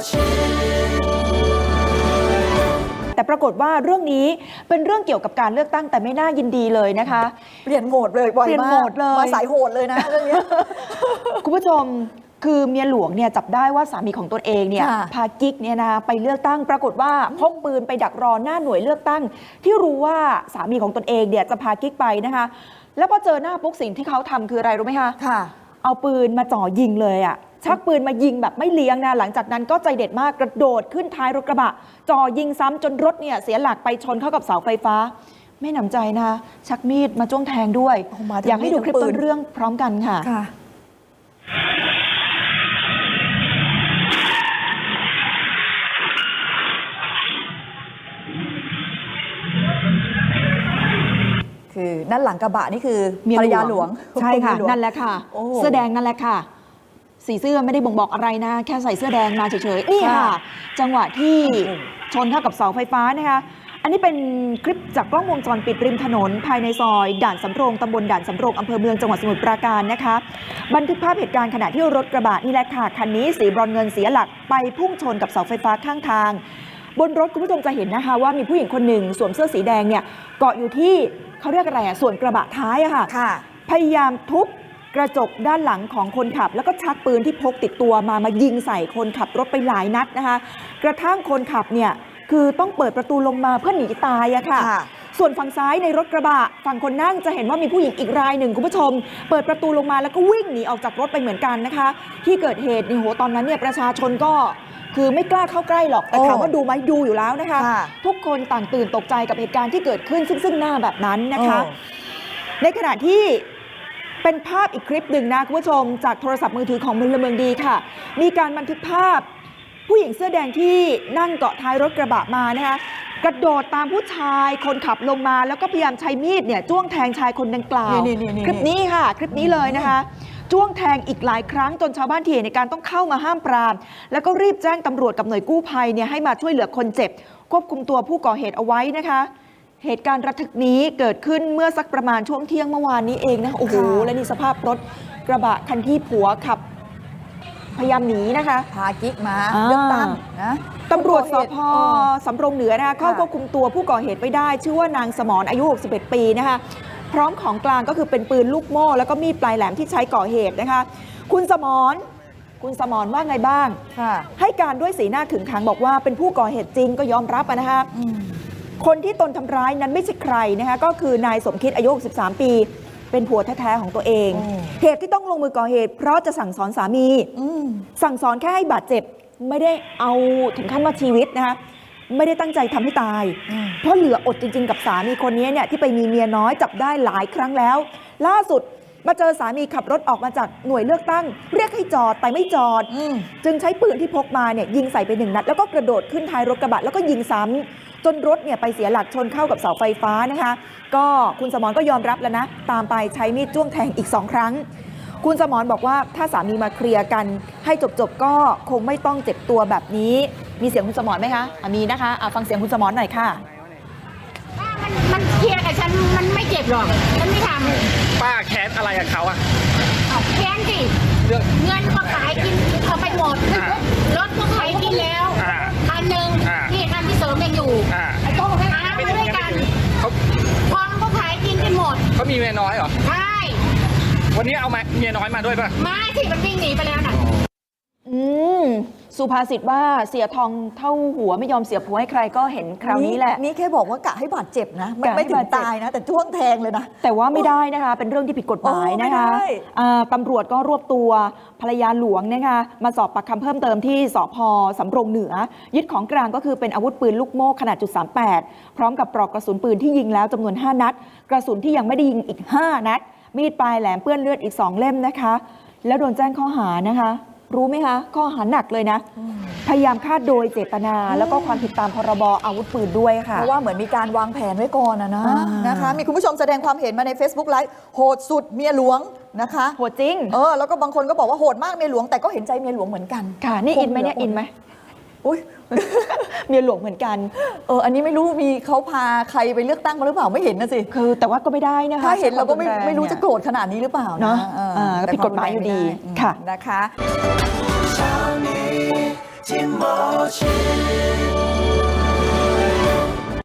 情。แต่ปรากฏว่าเรื่องนี้เป็นเรื่องเกี่ยวกับการเลือกตั้งแต่ไม่น่ายินดีเลยนะคะ เปลี่ยนโหมดเลยบ่อยเปลี่ยนมากโหมดเลย มาสายโหดเลยนะเรื่องเนี้ยคุณผู้ชมคือเมียหลวงเนี่ยจับได้ว่าสามีของตนเองเนี่ยค่ะ พากิ๊กเนี่ยนะไปเลือกตั้ง ปรากฏว่าพกปืนไปดักรอหน้าหน่วยเลือกตั้ง ที่รู้ว่าสามีของตนเองเนี่ยจะพากิ๊กไปนะคะ แล้วพอเจอหน้าปุ๊บสิ่งที่เขาทำคืออะไรรู้ไหมคะ ค่ะ เอาปืนมาจ่อยิงเลยอะ ชักปืนมายิงแบบไม่เลี้ยงนะหลังจากนั้นก็ใจเด็ดมากกระโดดขึ้นท้ายรถกระบะจ่อยิงซ้ำจนรถเนี่ยเสียหลักไปชนเข้ากับเสาไฟฟ้า ไม่หนำใจนะคะชักมีดมาจ้วงแทงด้วยโอ้มาทั้งอยากให้ดูคลิปมีดทั้งปืต้นนเรื่องพร้อมกันค่ะค่ะคือด้านหลังกระบะนี่คือเมียภรรยาหลวง ใช่ค่ะเมียหลวงนั่นแหละค่ะโอ้เสื้อแดงนั่นแหละค่ะ สีเสื้อไม่ได้บ่งบอกอะไรนะ แค่ใส่เสื้อแดงมาเฉยๆนี่ค่ะค่ะจังหวะที่โอ้ชนเข้ากับเสาไฟฟ้านะคะ อันนี้เป็นคลิปจากกล้องวงจรปิดริมถนน ภายในซอย ด่านสำโรงตำบลด่านสำโรงอำเภอเมืองจังหวัดสมุทรปราการนะคะ บันทึกภาพเหตุการณ์ขณะที่รถกระบะนี่แหละค่ะคันนี้สีบรอนเงินเสียหลักไปพุ่งชนกับเสาไฟฟ้าข้างทาง บนรถคุณผู้ชมจะเห็นนะคะว่ามีผู้หญิงคนหนึ่งสวมเสื้อสีแดงเนี่ยเกาะอยู่ที่เขาเรียกอะไรอะส่วนกระบะท้ายอะค่ะค่ะพยายามทุบ กระจกด้านหลังของคนขับ แล้วก็ชักปืนที่พกติดตัวมามายิงใส่คนขับรถไปหลายนัดนะคะกระทั่งคนขับเนี่ยคือต้องเปิดประตูลงมาเพื่อหนีตายอะค่ะค่ะ ส่วนฝั่งซ้ายในรถกระบะฝั่งคนนั่งจะเห็นว่ามีผู้หญิงอีกรายหนึ่งคุณผู้ชม เปิดประตูลงมาแล้วก็วิ่งหนีออกจากรถไปเหมือนกันนะคะ ที่เกิดเหตุนี่โหตอนนั้นเนี่ยประชาชนก็คือไม่กล้าเข้าใกล้หรอกแต่โอ้ถามว่าดูไหมดูอยู่แล้วนะคะค่ะทุกคนต่างตื่นตกใจกับเหตุการณ์ที่เกิดขึ้นซึ่งซึ่งหน้าแบบนั้นนะคะโอ้ในขณะที่ เป็นภาพอีกคลิปหนึ่งนะคุณผู้ชม จากโทรศัพท์มือถือของพลเมืองดีค่ะ มีการบันทึกภาพ ผู้หญิงเสื้อแดงที่นั่งเกาะท้ายรถกระบะมานะคะกระโดดตามผู้ชายคนขับลงมา แล้วก็พยายามใช้มีดเนี่ยจ้วงแทงชายคนดังกล่าวนี่นี่นี่คลิปนี้ค่ะ คลิปนี้เลยนะคะจ้วงแทงอีกหลายครั้งจนชาวบ้านที่เห็นในการต้องเข้ามาห้ามปราม แล้วก็รีบแจ้งตำรวจกับหน่วยกู้ภัยเนี่ยให้มาช่วยเหลือคนเจ็บ ควบคุมตัวผู้ก่อเหตุเอาไว้นะคะ เหตุการณ์ระทึกนี้เกิดขึ้นเมื่อสักประมาณช่วงเที่ยงเมื่อวานนี้เองนะโอ้โหค่ะและนี่สภาพรถกระบะคันที่ผัวขับ พยายามหนีนะคะพากิ๊กมาอ่าเลือกตั้งนะตำรวจสพเออสำโรงเหนือนะคะเข้าค่ะควบคุมตัวผู้ก่อเหตุไว้ได้ ชื่อว่านางสมรอายุ 61 ปีนะคะพร้อมของกลางก็คือเป็นปืนลูกโม่ แล้วก็มีดปลายแหลมที่ใช้ก่อเหตุนะคะ คุณสมรคุณสมรว่าไงบ้างค่ะให้การด้วยสีหน้าขึงขังบอกว่าเป็นผู้ก่อเหตุจริงก็ยอมรับอะนะคะอืม คนที่ตนทำร้ายนั้นไม่ใช่ใครนะคะก็คือนายสมคิดอายุ 63 ปี เป็นผัวแท้ๆของตัวเองโอ้เหตุที่ต้องลงมือก่อเหตุ เพราะจะสั่งสอนสามีอืมสั่งสอนแค่ให้บาดเจ็บ ไม่ได้เอาถึงขั้นว่าชีวิตนะคะไม่ได้ตั้งใจทำให้ตายอืมเพราะเหลืออดจริง ๆ กับสามีคนนี้เนี่ยที่ไปมีเมียน้อยจับได้หลายครั้งแล้ว ล่าสุดมาเจอสามีขับรถออกมาจากหน่วยเลือกตั้ง เรียกให้จอดแต่ไม่จอดอืมจึงใช้ปืนที่พกมาเนี่ยยิงใส่ไปหนึ่งนัด แล้วก็กระโดดขึ้นท้ายรถกระบะแล้วก็ยิงซ้ำ จนรถเนี่ยไปเสียหลักชนเข้ากับเสาไฟฟ้านะคะ ก็คุณสมรก็ยอมรับแล้วนะ ตามไปใช้มีดจ้วงแทงอีกสองครั้ง คุณสมรบอกว่าถ้าสามีมาเคลียร์กัน ให้จบๆก็คงไม่ต้องเจ็บตัวแบบนี้ มีเสียงคุณสมรไหมคะอะมีนะคะอะฟังเสียงคุณสมรหน่อยค่ะป้ามันมันเคลียร์กับฉันมันไม่เจ็บหรอกฉันไม่ทป้าแค้นอะไรกับเขาอะำเอาแค้นสิเรื่องเงินก็ขายกินเอาไปหมดอ่ารถก็ขายกินแล้วอ่าคันหนึ่งอ่านี่คันที่เสริมยังอยู่ อ่า ไอ้โต้งหามาด้วยกัน เขา ทองก็ขายกินกันห มดเขามีเมียน้อยเหรอใช่วันนี้เอามาเมียน้อยมาด้วยป่ะมาสิมันวิ่งหนีไปแล้วน่ะอืม สุภาษิตว่าเสียทองเท่าหัวไม่ยอมเสียผัวให้ใครก็เห็นคราวนี้แหละ นี่แค่บอกว่ากะให้บาดเจ็บนะไม่กะให้ไม่ถึบางดเจ็บตายนะ แต่จ้วงแทงเลยนะ แต่ว่าไม่ได้นะคะ เป็นเรื่องที่ผิดกฎหมายนะคะโอ้ไม่ได้อ่าตำรวจก็รวบตัวภรรยาหลวงนะคะมาสอบปากคำเพิ่มเติมที่สพสำโรงเหนือ ยึดของกลางก็คือเป็นอาวุธปืนลูกโม่ขนาดจุด38พร้อมกับปลอกกระสุนปืนที่ยิงแล้วจำนวน 5 นัด กระสุนที่ยังไม่ได้ยิงอีก 5 นัด มีดปลายแหลมเปื้อนเลือดอีก 2 เล่มนะคะ แล้วโดนแจ้งข้อหานะคะ รู้ไหมคะข้อหาหนักเลยนะ พยายามฆ่าโดยเจตนา แล้วก็ความผิดตามพรบอาวุธปืนด้วยค่ะ เพราะว่าเหมือนมีการวางแผนไว้ก่อนนะนะอ่านนะคะ มีคุณผู้ชมแสดงความเห็นมาใน Facebook ไลฟ์โหดสุดเมียหลวงนะคะโหดจริงเออแล้วก็บางคนก็บอกว่าโหดมากเมียหลวงแต่ก็เห็นใจเมียหลวงเหมือนกันค่ะนี่คงอินไหมเนี่ยเหลืออดอินไหม อุ้ยเมียหลวงเหมือนกัน เออ อันนี้ไม่รู้มีเขาพาใครไปเลือกตั้งมาหรือเปล่าไม่เห็นนะสิ คือ แต่ว่าก็ไม่ได้นะคะ ถ้าเห็นเราก็ไม่ใช้ควไม่รู้นแงจะโกรธขนาดนี้หรือเปล่าเนอะเอออ่าก็แต่ผิดกฎหมายอยู่ดีวามรุนแรงไม่ไค่ะนะคะ想你，ที่หมอชิด